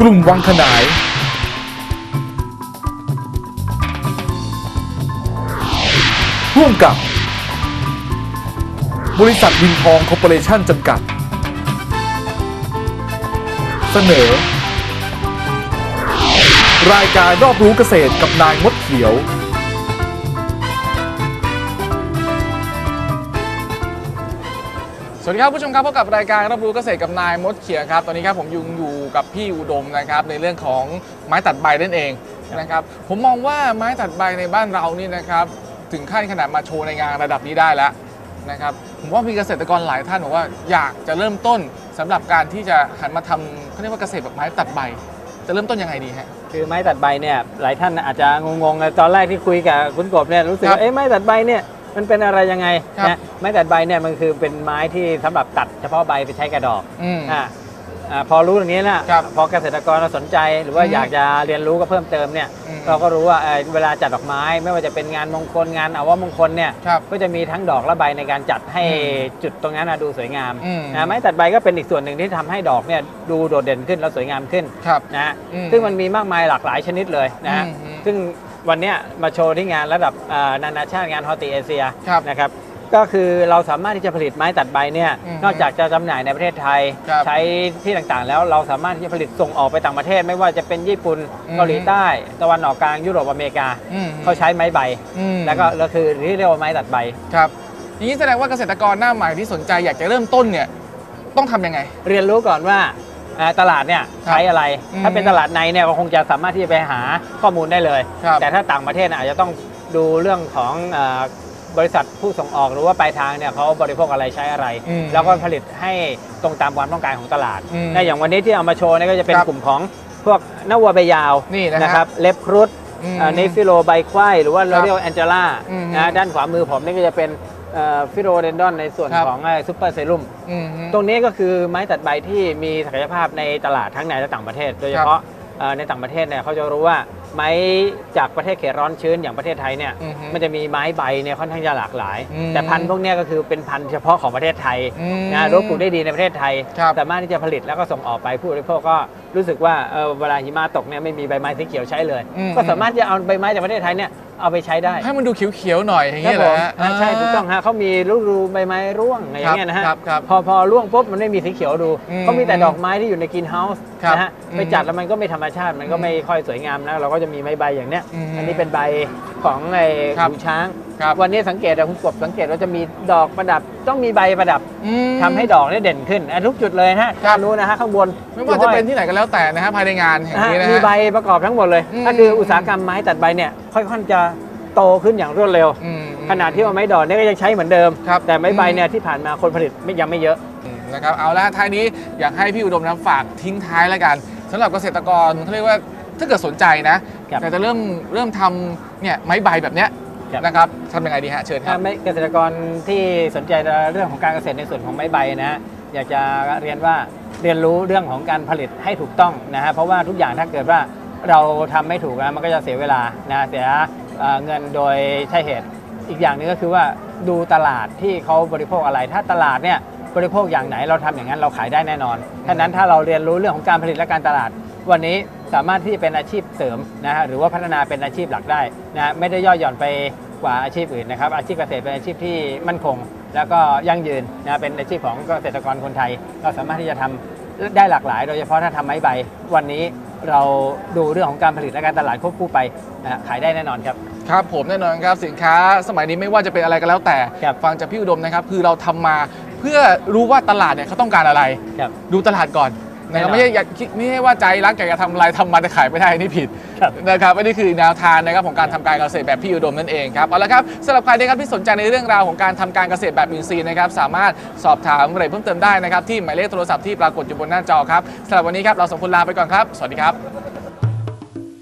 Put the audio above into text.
กลุ่มวังขนาย ร่วมกับ บริษัทวินทองคอร์ปอเรชั่นจำกัด เสนอ รายการรอบรู้เกษตรกับนายมดเขียว สวัสดีครับผู้ชมครับพบกับรายการรับรู้เกษตรกับนายมดเขียวครับตอนนี้ครับผมอยุงอยู่กับพี่อุดมนะครับในเรื่องของไม้ตัดใบนั่นเองนะครับผมมองว่าไม้ตัดใบในบ้านเรานี่นะครับถึงขั้นขนาดมาโชว์ในงานระดับนี้ได้แล้วนะครับผมว่ามีเกษตรกรหลายท่านบอกว่าอยากจะเริ่มต้นสำหรับการที่จะหันมาทำเขาเรียกว่าเกษตรแบบไม้ตัดใบ จะเริ่มต้นยังไงดีฮะคือไม้ตัดใบเนี่ยหลายท่านอาจจะงงๆตอนแรกที่คุยกับคุณกบเนี่ยรู้สึกครับว่าเอ๊ะไม้ตัดใบเนี่ย มันเป็นอะไรยังไงครับนะไม้ตัดใบเนี่ยมันคือเป็นไม้ที่สำหรับตัดเฉพาะใบไปใช้กระดอกอืมอ่าอ่าพอรู้อย่างนี้นะครับพอเกษตรกรเราสนใจหรือว่าอืมอยากจะเรียนรู้ก็เพิ่มเติมเนี่ยอืม เราก็รู้ว่าเอ่อเวลาจัดดอกไม้ไม่ว่าจะเป็นงานมงคลงานอาวมงคลเนี่ย ครับ ก็จะมีทั้งดอกและใบในการจัดให้อืมจุดตรงนั้นนะดูสวยงามอืม นะไม้ตัดใบก็เป็นอีกส่วนหนึ่งที่ทำให้ดอกเนี่ยดูโดดเด่นขึ้นแล้วสวยงามขึ้นครับ นะฮะอืมซึ่งมันมีมากมายหลากหลายชนิดเลยนะฮะอืมอืมซึ่ง วันเนี้ยมาโชว์ที่งานระดับอ่านานาชาติงานฮอติเอเชียครับนะครับก็คือเราสามารถที่จะผลิตไม้ตัดใบเนี่ยอืมนอกจากจะจำหน่ายในประเทศไทยครับใช้ที่ต่างๆ แล้วเราสามารถที่จะผลิตส่งออกไปต่างประเทศ ไม่ว่าจะเป็นญี่ปุ่นอืมเกาหลีใต้ตะวันออกกลางยุโรปอเมริกาอืมเขาใช้ไม้ใบอืมแล้วก็ก็คือที่เรียกว่าไม้ตัดใบครับอย่างนี้แสดงว่าเกษตรกรหน้าใหม่ที่สนใจอยากจะเริ่มต้นเนี่ยต้องทำยังไง เรียนรู้ก่อนว่าอ่า ตลาดเนี่ยใช้อะไรอืมถ้าเป็นตลาดในเนี่ยก็คงจะสามารถที่จะไปหาข้อมูลได้เลยครับแต่ถ้าต่างประเทศน่ะอาจจะต้องดูเรื่องของเอ่อบริษัทผู้ส่งออกหรือว่าปลายทางเนี่ยเขาบริโภคอะไรใช้อะไรอืมแล้วก็ผลิตให้ตรงตามความต้องการของตลาดอืมนะอย่างวันนี้ที่เอามาโชว์เนี่ยก็จะเป็นครับกลุ่มของพวกนวัวใบยาวนี่นะฮะครับเล็บครุฑอืมเนฟิโลใบควายหรือว่าเราเรียกว่าแองเจล่าอืมนะด้านขวามือผมนี่ก็จะเป็น ฟิโรเดนดอนในส่วนครับของซูเปอร์เซรุ่มอืมฮึตรงนี้ก็คือไม้ตัดใบที่มีศักยภาพในตลาดทั้งในและต่างประเทศ โดยเฉพาะเอ่อในต่างประเทศเนี่ยเขาจะรู้ว่า ไม้จากประเทศเขตร้อนชื้นอย่างประเทศไทยเนี่ยอือฮึมันจะมีไม้ใบเนี่ยค่อนข้างจะหลากหลาย อืมแต่พันธุ์พวกเนี้ยก็คือเป็นพันธุ์เฉพาะของประเทศไทยอืมนะรู้ปลูกได้ดีในประเทศไทย ครับ สามารถที่จะผลิตแล้วก็ส่งออกไปผู้บริโภคก็รู้สึกว่าเอ่อเวลาหิมะตกเนี่ยไม่มีใบไม้สีเขียวใช้เลย อืม ก็สามารถจะเอาใบไม้จากประเทศไทยเนี่ยเอาไปใช้ได้ ให้มันดูเขียวๆหน่อยอย่างครัเงี้ยบเหรผอมฮะ อ่าใช่ถูกต้องฮะเขามีฤดูใบไม้ร่วงอะไรอย่างเงี้ยนะฮะครับครับพอพอร่วงปุ๊บมันไม่มีสีเขียวดูอืมเขามีแต่ดอกไม้ที่อยู่ในกรีนเฮาส์ครับนะฮะอืมไปจัดแล้วมันก็ไม่ธรรมชาติมันก็ไม่ค่อยสวยงามนะเราก็จะมีไม้ใบอย่างเนี้ย อืมอันนี้เป็นใบของไอ้ครับหูช้าง ครับ วันนี้สังเกตอะคุณกบสังเกตว่าจะมีดอกประดับ ต้องมีใบประดับอืม ทำให้ดอกเนี่ยเด่นขึ้นอะทุกจุดเลยฮะครับรู้นะฮะข้างบนไม่ว่าจะเป็นที่ไหนก็แล้วแต่นะฮะภายในงานแห่งนะฮะนี้นะมีฮะ ใบประกอบทั้งหมดเลยอืม ก็คืออุตสาหกรรมไม้ตัดใบเนี่ยค่อยๆจะโตขึ้นอย่างรวดเร็ว อืม ขนาดที่ว่าไม้ดอกเนี่ยก็ยังใช้เหมือนเดิม ครับ แต่ไม้ใบอืมเนี่ยที่ผ่านมาคนผลิตไม่ยังไม่เยอะ อืมนะครับเอาละท้ายนี้อยากให้พี่อุดมนะฝากทิ้งท้ายแล้วกันสำหรับเกษตรกรเขาเรียกว่า ถ้าเกิดสนใจนะครับแต่จะเริ่มเริ่มทำเนี่ยไม้ใบแบบเนี้ยครับ นะครับทำยังไงดีฮะเชิญคถ้ารับ ไม่เกษตรกรที่สนใจเรื่องของการเกษตรในส่วนของไม้ใบนะฮะอยากจะเรียนว่าเรียนรู้เรื่องของการผลิตให้ถูกต้องนะฮะเพราะว่าทุกอย่างถ้าเกิดว่าเราทำไม่ถูกนะมันก็จะเสียเวลานะเสียเอ่อเงินโดยใช่เหตุ อีกอย่างหนึงก็คือว่าดูตลาดที่เขาบริโภคอะไร ถ้าตลาดเนี่ยบริโภคอย่างไหนเราทำอย่างนั้นเราขายได้แน่นอนฉะนั้นถ้าเราเรียนรู้เรื่องของการผลิตและการตลาด วันนี้ สามารถที่จะเป็นอาชีพเสริมนะฮะหรือว่าพัฒนาเป็นอาชีพหลักได้นะฮะไม่ได้ย่อหย่อนไปกว่าอาชีพอื่นนะครับ อาชีพเกษตรเป็นอาชีพที่มั่นคง แล้วก็ยั่งยืนนะเป็นอาชีพของเกษตรกรคนไทยก็สามารถที่จะทำได้หลากหลาย โดยเฉพาะถ้าทำไม้ใบ วันนี้เราดูเรื่องของการผลิตและการตลาดควบคู่ไปนะฮะขายได้แน่นอนครับครับผมแน่นอนครับสินค้าสมัยนี้ไม่ว่าจะเป็นอะไรก็แล้วแต่ครับฟังจากพี่อุดมนะครับ คือเราทำมาเพื่อรู้ว่าตลาดเนี่ยเขาต้องการอะไรครับดูตลาดก่อน นะครับแน่นอนไม่ใช่อยากคิดไม่ใช่ว่าใจรักอยากจะทำอะไรทำมาแต่ขายไม่ได้นี่ผิดครับ นะครับอันนี้คือแนวทางนะครับของการทำการเกษตรแบบพี่อุดมนั่นเองครับเอาละครับสำหรับใครนะครับที่สนใจในเรื่องราวของการทำการเกษตรแบบอินทรีย์นะครับสามารถสอบถามรายละเอียดเพิ่มเติมได้นะครับที่หมายเลขโทรศัพท์ที่ปรากฏอยู่บนหน้าจอครับสำหรับวันนี้ครับเราสองคนลาไปก่อนครับสวัสดีครับ